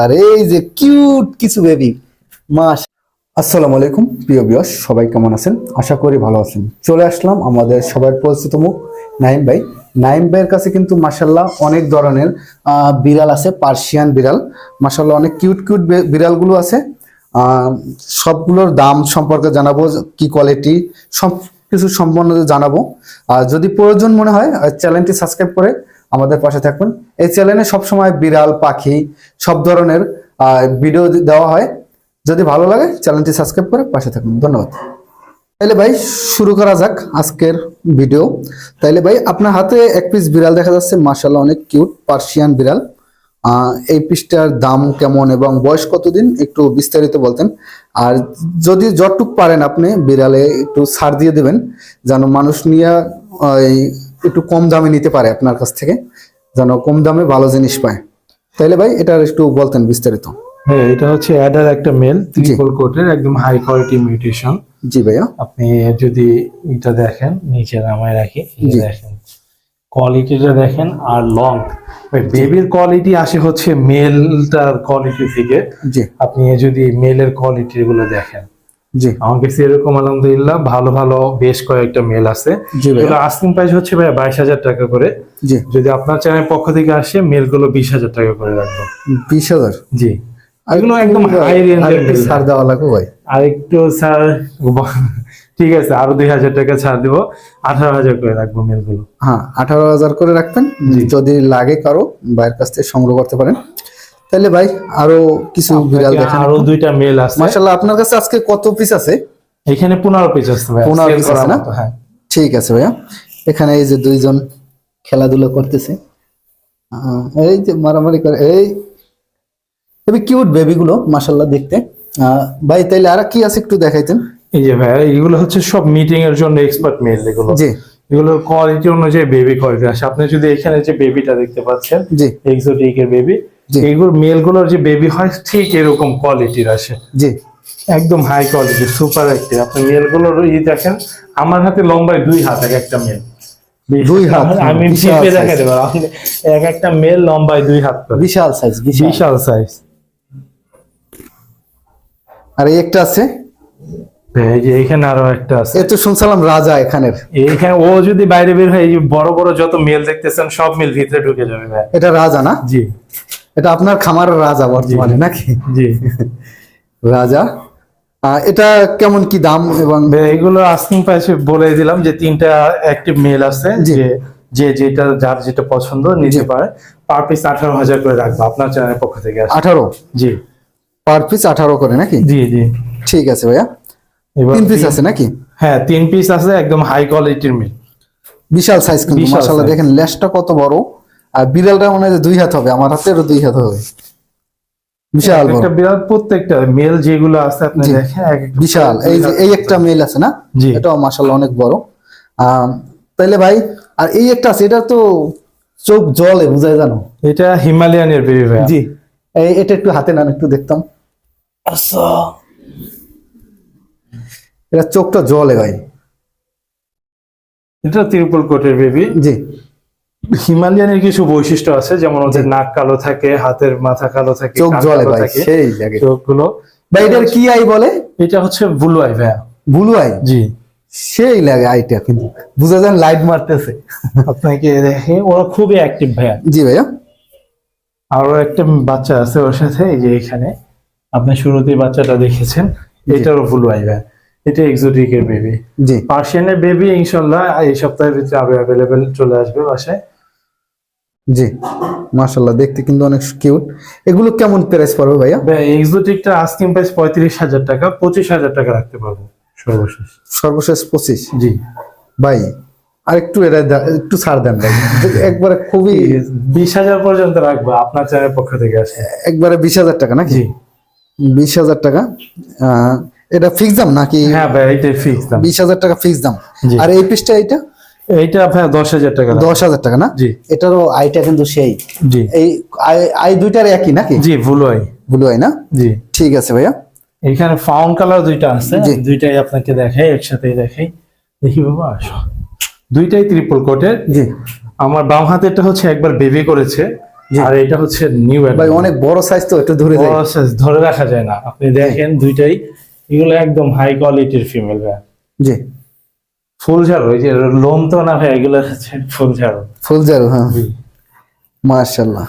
আর এই যে কিউট কিছু বেবি মাস আসসালামু আলাইকুম, প্রিয় বিয়স সবাই কেমন আছেন? আশা করি ভালো আছেন। চলে আসলাম আমাদের সবার পরিচিত মুখ নাইম ভাই। নাইম ভাইয়ের কাছে কিন্তু মাসাল্লাহ অনেক ধরনের বিড়াল আছে, পার্সিয়ান বিড়াল। মাসাল্লাহ অনেক কিউট কিউট বিড়ালগুলো আছে। সবগুলোর দাম সম্পর্কে জানাব, কি কোয়ালিটি সব কিছু সম্বন্ধে জানাব। আর যদি প্রয়োজন মনে হয় চ্যানেলটি সাবস্ক্রাইব করে আমাদের পাশে থাকবেন এই চ্যানেলে সবসময় বিড়াল, পাখি সব ধরনের ভিডিও দেওয়া হয়। যদি ভালো লাগে চ্যানেলটি সাবস্ক্রাইব করে পাশে থাকুন। ধন্যবাদ। তাইলে ভাই, শুরু করা যাক আজকের ভিডিও তাইলে ভাই, আপনার হাতে এক পিস বিড়াল দেখা যাচ্ছে। মার্শাল্লাহ অনেক কিউট পার্সিয়ান বিড়াল। এই পিসটার দাম কেমন এবং বয়স কতদিন? একটু বিস্তারিত বলতেন। আর যদি যতটুক পারেন আপনি বিড়ালে একটু ছাড় দিয়ে দেবেন, যেন মানুষ নিয়ে একটু কম দামে নিতে পারে আপনার কাছ থেকে যেন কম দামে ভালো জিনিস পায়। তাইলে ভাই এটা একটু বলতেন বিস্তারিত। হ্যাঁ এটা হচ্ছে অ্যাডার একটা মেল ত্রিপল কোটের একদম হাই কোয়ালিটি মিউটেশন জি ভাইয়া। আপনি যদি এটা দেখেন নিচে নামায় রাখি। দেখেন কোয়ালিটিটা দেখেন আর লং বেবির কোয়ালিটি আসে হচ্ছে মেলটার কোয়ালিটি থেকে। আপনি যদি মেলের কোয়ালিটি গুলো দেখেন জি। আমার কাছে এরকম আলহামদুলিল্লাহ ভালো ভালো বেশ কয়েকটা মেল আছে। আস্কিং প্রাইস হচ্ছে ভাই বাইশ হাজার টাকা করে। জি। যদি আপনার চ্যানেল পক্ষ থেকে আসে মেলগুলো বিশ হাজার টাকা করে রাখব। বিশ হাজার? জি। এগুলো একদম হাই রেঞ্জের ছাড় দেওয়া লাগবে ভাই। আর একটু স্যার ঠিক আছে আরও দুই হাজার টাকা ছাড় দিব। আঠারো হাজার করে রাখব মেলগুলো হ্যাঁ আঠারো হাজার করে রাখবেন। যদি লাগে কারও ভাইয়ের কাছ থেকে সংগ্রহ করতে পারেন। তাহলে ভাই আরও কিছু বিড়াল দেখেন আরও দুইটা মেল আছে? মাশাল্লাহ আপনার কাছে আজকে কত পিস আছে? এখানে পনেরো পিস আসতে ভাই 15 Sale piece করার আছে না? হ্যাঁ। ঠিক আছে ভাইয়া। এখানে এই যে দুইজন খেলাধুলা করতেছে। এই যে মারামারি করে এই তবে কিউট বেবিগুলো মাশাল্লাহ দেখতে। ভাই তাইলে আর কি আছে একটু দেখাইতেন? এই যে ভাই এগুলো হচ্ছে সব মিটিং এর জন্য এক্সপার্ট মেল এগুলো জি। এগুলোর কোয়ালিটি অনুযায়ী বেবি কোয়ালিটি আসে। আপনি যদি এখানে যে বেবিটা দেখতে পাচ্ছেন জি। এক্সোটিক এর বেবি। এগুলো মেলগুলোর যে বেবি হয় ঠিক এরকম কোয়ালিটির আসে। জি। একদম হাই কোয়ালিটি সুপার একটি আপনি মেলগুলোর ই দেখেন আমার হাতে লম্বায় দুই হাত এক একটা মেল। দুই হাত, আমি চিপে দেখাতে পারব এক একটা মেল লম্বায় দুই হাত বিশাল সাইজ বিশাল। সাইজ। আর এই একটা আছে? আরও একটা আছে। এ তো শুনছিলাম রাজা এখানের। এইখানে ও যদি বাইরে বের হয় এই বড় বড় যত মেল দেখতেছেন সব মেল ভিতরে ঢুকে যাবে এটা রাজা না? জি। এটা আপনার খামার রাজা বর্তমানে নাকি? জি। রাজা। এটা কেমন কি দাম এবং এগুলো আস্কিং প্রাইসে বলে দিলাম যে তিনটা অ্যাক্টিভ মেল আছে যে যে যেটা যার যেটা পছন্দ নিতে পারে। পার পিস আঠারো হাজার করে রাখব আপনার চ্যানেলের পক্ষ থেকে আঠারো? জি। পার পিস আঠারো করে নাকি? জি জি। ঠিক আছে ভাইয়া। এবার তিন পিস আছে নাকি? হ্যাঁ তিন পিস আছে একদম হাই কোয়ালিটির মিল বিশাল সাইজ কিন্তু মাশাআল্লাহ দেখেন লেজটা কত বড়। বিড়ালটা মনে হয় দুই হাত হবে আমার হাতেরও দুই হাত হবে। বিশাল একটা বিরাট প্রত্যেকটা মেল যেগুলো আছে আপনি দেখেন বিশাল। এই যে এই একটা মেল আছে না? এটাও মাশাআল্লাহ অনেক বড়। তাইলে ভাই আর এই একটা আছে এটা তো চোখ জলে বুঝায় জানো? এটা হিমালয়ানের বেবি ভাই জি। এই এটা একটু হাতে নেন একটু দেখতাম। আচ্ছা। এটা চোখটা জলে ভাই। এটা ত্রিপল কোটের বেবি জি। হিমালয়ানের কিছু বৈশিষ্ট্য আছে যেমন ওদের নাক কালো থাকে হাতের মাথা কালো থাকে চোখ জলে ভাই সেই লাগে চোখগুলো। ভাই এটার কি আই বলে? এটা হচ্ছে ব্লু আই ভাইয়া। Blue eye? জি। সেই লাগে আইটা কিন্তু। বুঝা যান লাইট মারতেছে। আপনাকে দেখে ওরা খুবই অ্যাক্টিভ ভাইয়া। জি ভাইয়া। আরও একটা বাচ্চা আছে ওর সাথে এই যে এখানে। আপনি শুরুতেই বাচ্চাটা দেখেছেন এটারও ব্লু আই ভাইয়া। এটা এক্সোটিকের বেবি জি। পার্সিয়ানের বেবি ইনশাল্লাহ এই সপ্তাহের ভিতরে আরও অ্যাভেলেবেল চলে আসবে বাসায়। জি মাশাল্লাহ দেখতে কিন্তু অনেক কিউট এগুলো কেমন প্রাইস পড়বে ভাইয়া? ভাই এক্সোটিকটা আস্কিং প্রাইস পঁয়ত্রিশ হাজার টাকা পঁচিশ হাজার টাকা রাখতে পারব সর্বশেষ। সর্বশেষ পঁচিশ? জি। ভাই আর একটু এটা একটু ছাড় দেন ভাই। একবারে খুবই বিশ হাজার পর্যন্ত রাখব আপনার চ্যানেলের পক্ষ থেকে আসে একবারে বিশ হাজার টাকা নাকি? জি। বিশ হাজার টাকা। এটা ফিক্স দাম নাকি? হ্যাঁ ভাই এইটাই ফিক্স দাম। বিশ হাজার টাকা ফিক্স দাম। আর এই পিসটা এইটা? এইটা ভাই দশ হাজার টাকা দশ হাজার টাকা না? জি। এটারও আইটা কিন্তু সেই। জি। এই আই- আই দুইটার একই নাকি? জি ভুল হয় ব্লু আই না? জি। ঠিক আছে ভাইয়া। এখানে ফাউন্ড কালার দুইটা আছে দুইটাই আপনাকে দেখাই একসাথেই দেখাই। দেখি বাবা আসো। দুইটাই ত্রিপল কোটের জি। আমার বাম হাতেরটা হচ্ছে একবার বেবি করেছে আর এটা হচ্ছে নিউ ভাই অনেক বড় সাইজ তো একটু ধরে যায় ধরে রাখা যায় না। আপনি দেখেন দুইটাই এগুলো একদম হাই কোয়ালিটির ফিমেল ভাই জি। ফুল ঝাড়ু ওই যে লোম তো না ভাই এগুলো হচ্ছে ফুল ঝাড়ু ফুল জারু হ্যাঁ। মার্শাল্লাহ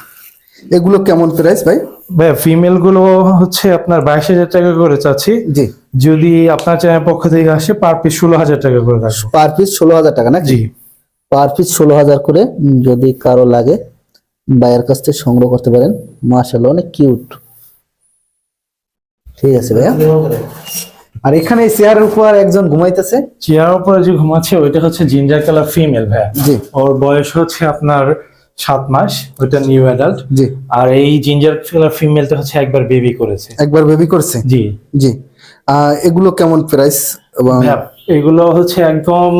এগুলো কেমন প্রাইস ভাই? ভাই ফিমেলগুলো হচ্ছে আপনার বাইশ হাজার টাকা করে চাচ্ছি। জি। যদি আপনার চ্যানেল পক্ষ থেকে আসে পার পিস ষোলো হাজার টাকা করে রাখব। পার পিস ষোলো হাজার টাকা না জি। পার পিস ষোলো হাজার করে যদি কারও লাগে ভাইয়ের কাছ থেকে সংগ্রহ করতে পারেন। মার্শাল্লাহ অনেক কিউট ঠিক আছে ভাইয়া? আর এখানে চেয়ারের উপর একজন ঘুমাইতেছে? চেয়ার উপরে যে ঘুমাচ্ছে ওইটা হচ্ছে জিঞ্জার কালার ফিমেল ভাই জি। ওর বয়স হচ্ছে আপনার সাত মাস ওইটা নিউ অ্যাডাল্ট জি। আর এই জিঞ্জার কালার ফিমেলটা হচ্ছে একবার বেবি করেছে। একবার বেবি করছে? জি। জি। এগুলো কেমন প্রাইস এবং এগুলো হচ্ছে একদম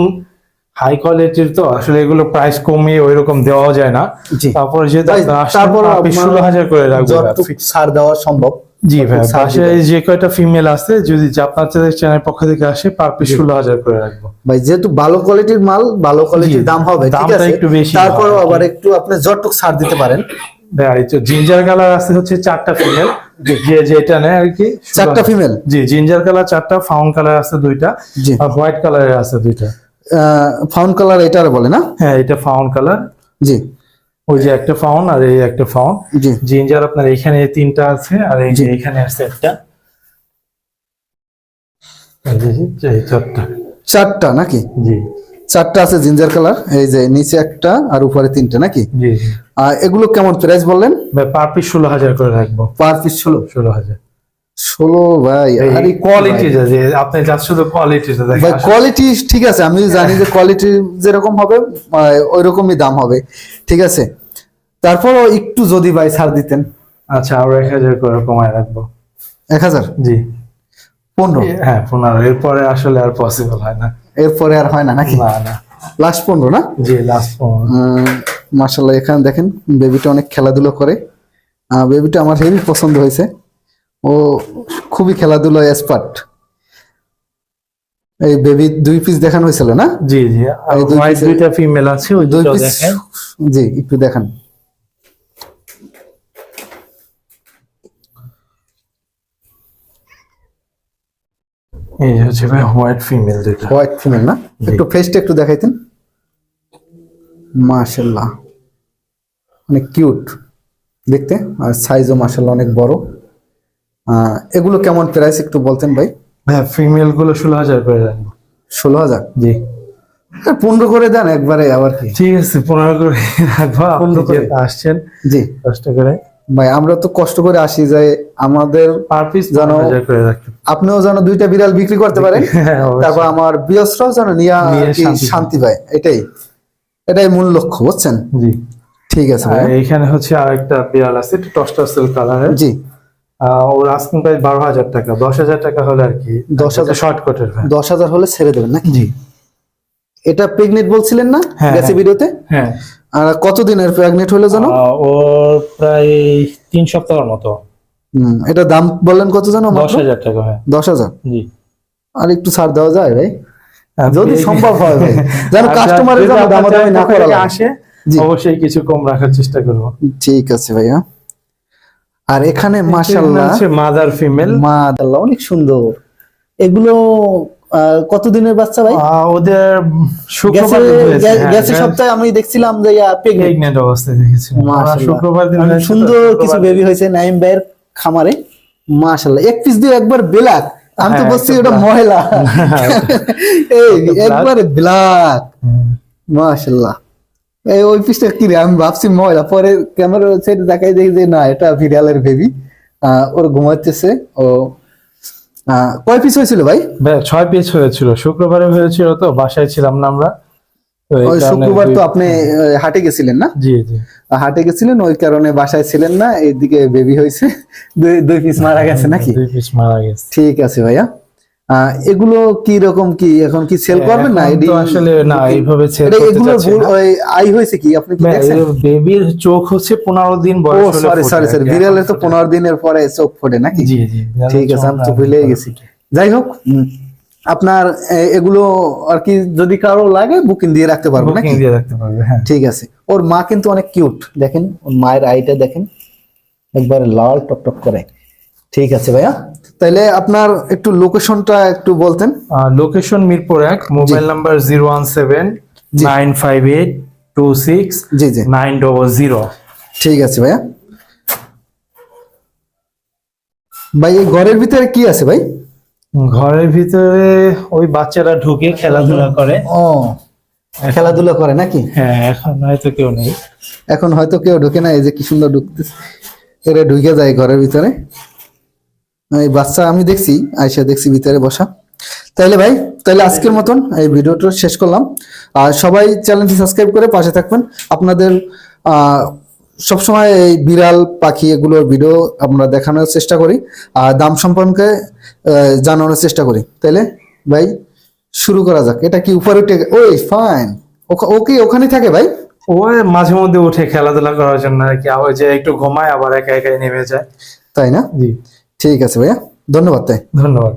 হাই কোয়ালিটির তো। আসলে এগুলো প্রাইস কমিয়ে ওই রকম দেওয়া যায় না। তারপরে যেহেতু তারপর ষোলো হাজার করে রাখব ভাইয়া। ছাড় দেওয়া সম্ভব। জি ভাই বাসায় যে কয়টা ফিমেল আছে যদি আপনার চ্যানেল পক্ষ থেকে আসে পার পিস ষোলো হাজার করে রাখব। ভাই যেহেতু ভালো কোয়ালিটির মাল ভালো কোয়ালিটির দাম হবে ঠিক দামটা আছে? একটু বেশি তারপরও আবার একটু আপনি ছাড় দিতে পারেন। ভাই জিঞ্জার কালার আছে হচ্ছে চারটা ফিমেল যে যেটা নেয় আর কি চারটা ফিমেল জি জিঞ্জার কালার চারটা কালার আছে দুইটা আর হোয়াইট কালারের আছে দুইটা। ফাউন্ড কালার এটার বলে না? হ্যাঁ এটা ফাউন্ড কালার জি। ওই যে একটা ফাউন আর এই একটা ফাউন জিঞ্জার আপনার এখানে তিনটা আছে আর এই যে এখানে আছে একটা। চারটা। চারটা নাকি? জি। চারটা আছে জিঞ্জার কালার এই যে নিচে একটা আর উপরে তিনটা নাকি? জি আর এগুলো কেমন প্রাইস বললেন? পার পিস ষোলো হাজার করে রাখব। পার পিস ষোলো। ষোলো হাজার। ষোলো ভাই আরে কোয়ালিটি যে আপনি যা শুধু কোয়ালিটিটা ভাই কোয়ালিটি ঠিক আছে আমি জানি যে কোয়ালিটি যেরকম হবে ওই রকমই দাম হবে ঠিক আছে? তারপরও একটু যদি ভাই ছাড় দিতেন। আচ্ছা আরও এক হাজার করে কমায় রাখব। এক হাজার? জি। পনেরো? হ্যাঁ পনেরো। এরপরে আসলে আর পসিবল হয় না। এরপরে আর হয় না নাকি? না না। লাস্ট পনেরো না? জি লাস্ট পনেরো। মার্শাল্লাহ এখানে দেখেন বেবিটা অনেক খেলাধুলো করে। বেবিটা আমার হেভি পছন্দ হয়েছে। ও খুবই খেলাধুলো এক্সপার্ট এই বেবি দুই পিস দেখানো হয়েছিল না? জি জি। হোয়াইট দুইটা ফিমেল আছে ওই দুই দুটো পিস দেখেন। জি একটু দেখান। এই হচ্ছে ভাই হোয়াইট ফিমেল দুইটা। হোয়াইট ফিমেল না। একটু ফেসটা একটু দেখাইতেন। মাশাল্লাহ অনেক কিউট দেখতে। আর সাইজও মাশাল্লাহ অনেক বড়। এগুলো কেমন প্রাইস একটু বলতেন ভাই? হ্যাঁ ফিমেলগুলো ষোলো হাজার করে রাখব ষোলো হাজার? জি। পনেরো করে দেন একবারে আবার কি? ঠিক আছে পনেরো করে রাখব পনেরো করে। আসছেন জি। কষ্ট করে। ভাই আমরা তো কষ্ট করে আসি যে আমাদের পার। পিস আপনিও যেন দুইটা বিড়াল বিক্রি করতে পারেন। হ্যাঁ, তারপর আমার বিয়সরাও যেন নিয়ে শান্তি পায়। এটাই এটাই মূল লক্ষ্য বুঝছেন? জি। ঠিক আছে ভাই এইখানে হচ্ছে আরেকটা বিড়াল আছে একটু টস্টাসেল কালারের জি। ওর আস্কিং প্রাইস বারো হাজার টাকা দশ হাজার টাকা হলে আর কি 10,000 শর্টকাটের দশ হাজার হলে ছেড়ে দেবেন নাকি? জি। এটা প্রেগনেন্ট বলছিলেন না? হ্যাঁ, গেছে হ্যাঁ। ভিডিওতে হ্যাঁ। আর কতদিনের প্রেগনেন্ট হলো জানো? ওর প্রায় তিন সপ্তাহের মতো। হুম, এটা দাম বললেন কত জানো দশ হাজার টাকা হ্যাঁ। দশ হাজার? জি। আর একটু ছাড় দেওয়া যায় ভাই। আপনি- যদি সম্ভব হয় ভাই। যেন আচ্ছা, কাস্টমারের জন্য দামাদামি না করা আসে অবশ্যই কিছু কম রাখার চেষ্টা করব। ঠিক আছে ভাইয়া। আর এখানে মাশাল্লাহ মাদার ফিমেল। মাশাল্লাহ অনেক সুন্দর। এগুলো কতদিনের বাচ্চা ভাই? ওদের শুক্রবার গেছে হ্যাঁ, সপ্তাহে আমি দেখছিলাম যে প্রেগনেন্ট অবস্থায় দেখেছিলাম। শুক্রবার দিন সুন্দর কিছু বেবি হয়েছে নাইম ভাইয়ের খামারে। মাশাল্লাহ এক পিস দিয়ে একবার ব্ল্যাক আমি তো হ্যাঁ, বলছি ওটা ময়লা। এই একটা black। একবারে ব্ল্যাক। মাশাল্লাহ এই ওই পিসটা কি রে আমি ভাবছি ময়লা পরে ক্যামেরা সেট দেখাই দেখি যে না এটা ভিডিয়ালের বেবি ওর ঘুমাচ্ছে ও কয় পিস হয়েছিল ভাই? ভাই, ছয় পিস হয়েছিল। শুক্রবারে হয়েছিল তো বাসায় ছিলাম না আমরা। ওই শুক্রবার তো আপনি আহ, হাটে গেছিলেন না? জি জি। হাটে গেছিলেন ওই কারণে বাসায় ছিলেন না। এইদিকে বেবি হয়েছে। দুই দুই পিস মারা গেছে নাকি? দুই পিস মারা গেছে। ঠিক আছে ভাইয়া। এগুলো কি রকম কি এখন কি সেল করবেন না? এডি আসলে না এইভাবে এটা- করতে এগুলো আই হয়েছে কি? আপনি কি দেখছেন? বেবির চোখ হচ্ছে পনেরো দিন ও বয়স হলে সরি সরি কি। বিড়ালের তো পনেরো দিনের পরে চোখ ফোটে নাকি? জি জি ঠিক আছে আমি তো ভুলে গেছি। যাই হোক আপনার এগুলো আর কি যদি কারও লাগে বুকিং দিয়ে রাখতে পারব নাকি? বুকিং দিয়ে রাখতে পারবে হ্যাঁ। ঠিক আছে। ওর মা কিন্তু অনেক কিউট দেখেন ওর মায়ের আইটা দেখেন একবারে লাল টকটক করে। ঠিক আছে ভাইয়া? তাইলে আপনার একটু লোকেশনটা একটু বলতেন। লোকেশন মিরপুর এক mobile number zero one seven nine five eight two six জি জি। নাইন ডবল জিরো ঠিক আছে ভাইয়া। ভাই এই ঘরের ভিতরে কি আছে ভাই? ঘরের ভিতরে ওই বাচ্চারা ঢুকে খেলাধুলা করে। ও খেলাধুলা করে নাকি? হ্যাঁ এখন হয়তো কেউ নেই। এখন হয়তো কেউ ঢুকে না এই যে কি সুন্দর ঢুকতেছে। এরা ঢুকে যায় ঘরের ভিতরে। এই বাচ্চা আমি দেখছি আয়সা দেখছি ভিতরে বসা। তাইলে ভাই তাহলে আজকের মতন এই ভিডিওটা শেষ করলাম। আর সবাই চ্যানেলটি সাবস্ক্রাইব করে পাশে থাকবেন। আপনাদের সবসময় এই বিড়াল পাখি এগুলোর ভিডিও আমরা দেখানোর চেষ্টা করি। আর দাম সম্পর্কে জানানোর চেষ্টা করি। তাইলে ভাই শুরু করা যাক। এটা কি উপরে উঠে ওই ফাইন ওকে ওখানে থাকে ভাই? ও মাঝে মধ্যে উঠে খেলাধুলা করার জন্য আর কি। যে একটু ঘুমায় আবার একা একাই নেমে যায়। তাই না? জি। ঠিক আছে ভাইয়া। ধন্যবাদ তাই। ধন্যবাদ।